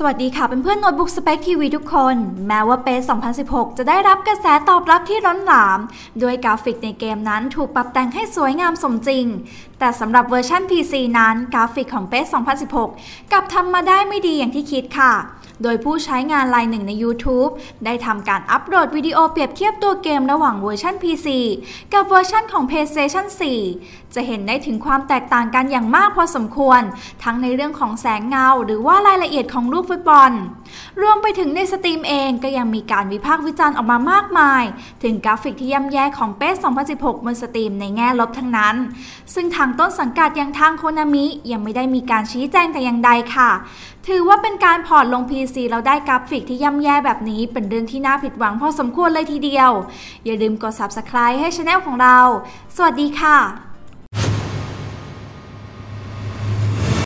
สวัสดีค่ะเป็นเพื่อนโน้ตบุ๊กสเปคทีวีทุกคน แม้ว่าเป2016 จะได้รับกระแสตอบรับที่ร้อนหลามด้วยกราฟิกในเกมนั้นถูกปรับแต่งให้สวยงามสมจริง แต่สำหรับเวอร์ชัน PC นั้นกราฟิกของเป2016 กลับทำมาได้ไม่ดีอย่างที่คิดค่ะ โดยผู้ใช้งานรายหนึ่งใน YouTube ได้ทำการอัปโหลดวิดีโอเปรียบเทียบตัวเกมระหว่างเวอร์ชัน PC กับเวอร์ชันของ PlayStation 4 จะเห็นได้ถึงความแตกต่างกันอย่างมากพอสมควร ทั้งในเรื่องของแสงเงา หรือว่ารายละเอียดของลูกฟุตบอล รวมไปถึงในสตรีมเองก็ยังมีการวิพากษ์วิจารณ์ออกมามากมาย ถึงกราฟิกที่ย่ำแย่ของเปส2016 บนสตรีมในแง่ลบทั้งนั้น ซึ่งทางต้นสังกัดอย่างทางโคนามิยังไม่ได้มีการชี้แจงแต่อย่างใดค่ะ ถือว่าเป็นการพอร์ตลง PC เราได้กราฟิกที่ย่ำแย่แบบนี้เป็นเรื่องที่น่าผิดหวังพอสมควรเลยทีเดียว อย่าลืมกด Subscribe ให้ช anel ของเรา สวัสดีค่ะ